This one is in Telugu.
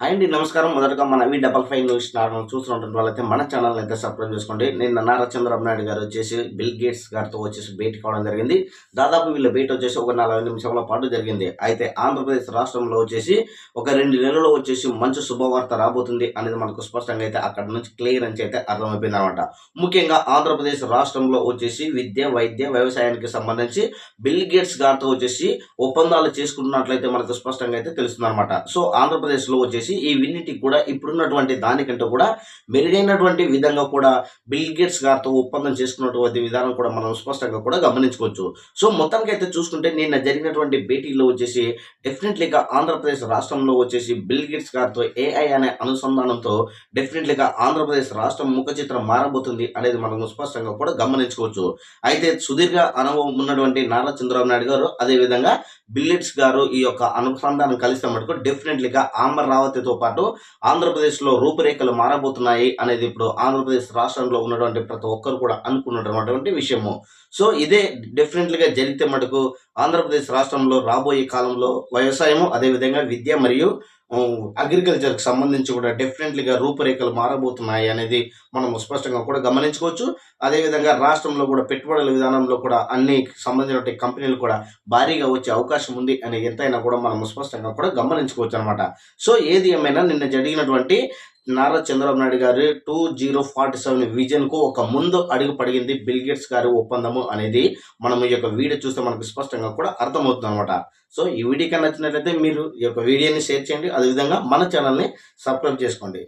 అండ్ నమస్కారం. మొదటగా మన V double five news channel చూస్తున్నటువంటి వాళ్ళైతే మన ఛానల్ అయితే సబ్స్క్రైబ్ చేసుకోండి. నేను నారా చంద్రబాబు నాయుడు గారు వచ్చేసి బిల్ గేట్స్ గారితో వచ్చేసి భేటీ కావడం జరిగింది. దాదాపు వీళ్ళ భేటీ వచ్చేసి ఒక నలభై నిమిషాల పాటు జరిగింది. అయితే ఆంధ్రప్రదేశ్ రాష్ట్రంలో వచ్చేసి ఒక రెండు నెలల్లో వచ్చేసి మంచి శుభవార్త రాబోతుంది అనేది మనకు స్పష్టంగా అయితే అక్కడ నుంచి క్లియర్ అని అయితే అర్థమైపోయింది అనమాట ముఖ్యంగా ఆంధ్రప్రదేశ్ రాష్ట్రంలో వచ్చేసి విద్య వైద్య వ్యవసాయానికి సంబంధించి బిల్ గేట్స్ గారితో వచ్చేసి ఒప్పందాలు చేసుకున్నట్లయితే మనకు స్పష్టంగా అయితే తెలుస్తుంది అనమాట సో ఆంధ్రప్రదేశ్లో వచ్చేసి వచ్చేసి ఈ విన్నిటికి కూడా ఇప్పుడున్నటువంటి దానికంటే కూడా మెరుగైనటువంటి విధంగా కూడా బిల్ గేట్స్ గారితో ఒప్పందం చేసుకున్నటువంటి విధానం కూడా మనం స్పష్టంగా కూడా గమనించుకోవచ్చు. సో మొత్తానికి అయితే చూసుకుంటే నిన్న జరిగినటువంటి భేటీలో వచ్చేసి డెఫినెట్లీగా ఆంధ్రప్రదేశ్ రాష్ట్రంలో వచ్చేసి బిల్ గేట్స్ గారితో ఏఐ అనే అనుసంధానంతో డెఫినెట్లీగా ఆంధ్రప్రదేశ్ రాష్ట్రం ముఖ చిత్రం మారబోతుంది అనేది మనం స్పష్టంగా కూడా గమనించుకోవచ్చు. అయితే సుదీర్ఘ అనుభవం ఉన్నటువంటి నారా చంద్రబాబు నాయుడు గారు అదేవిధంగా బిల్లెట్స్ గారు ఈ యొక్క అనుసంధానం కలిస్తే మటుకు డెఫినెట్లీగా ఆమర్ రావతితో పాటు ఆంధ్రప్రదేశ్లో రూపురేఖలు మారబోతున్నాయి అనేది ఇప్పుడు ఆంధ్రప్రదేశ్ రాష్ట్రంలో ఉన్నటువంటి ప్రతి ఒక్కరు కూడా అనుకున్నటువంటి విషయము. సో ఇదే డెఫినెట్లీగా జరిగితే మటుకు ఆంధ్రప్రదేశ్ రాష్ట్రంలో రాబోయే కాలంలో వ్యవసాయము అదేవిధంగా విద్య మరియు అగ్రికల్చర్కి సంబంధించి కూడా డెఫినెట్లీగా రూపురేఖలు మారబోతున్నాయి అనేది మనం స్పష్టంగా కూడా గమనించుకోవచ్చు. అదేవిధంగా రాష్ట్రంలో కూడా పెట్టుబడుల విధానంలో కూడా అన్ని సంబంధించిన కంపెనీలు కూడా భారీగా వచ్చే అవకాశం ఉంది అని ఎంతైనా కూడా మనం స్పష్టంగా కూడా గమనించుకోవచ్చు అనమాట సో ఏది ఏమైనా నిన్న జరిగినటువంటి నారా చంద్రబాబు నాయుడు గారి టూ జీరో ఫార్టీ సెవెన్ విజన్కు ఒక ముందు అడుగు పడిగింది బిల్గేట్స్ గారి ఒప్పందము అనేది మనం ఈ యొక్క వీడియో చూస్తే మనకు స్పష్టంగా కూడా అర్థమవుతుంది అనమాట సో ఈ వీడియోకి నచ్చినట్లయితే మీరు ఈ యొక్క వీడియోని షేర్ చేయండి. అదేవిధంగా మన ఛానల్ని సబ్స్క్రైబ్ చేసుకోండి.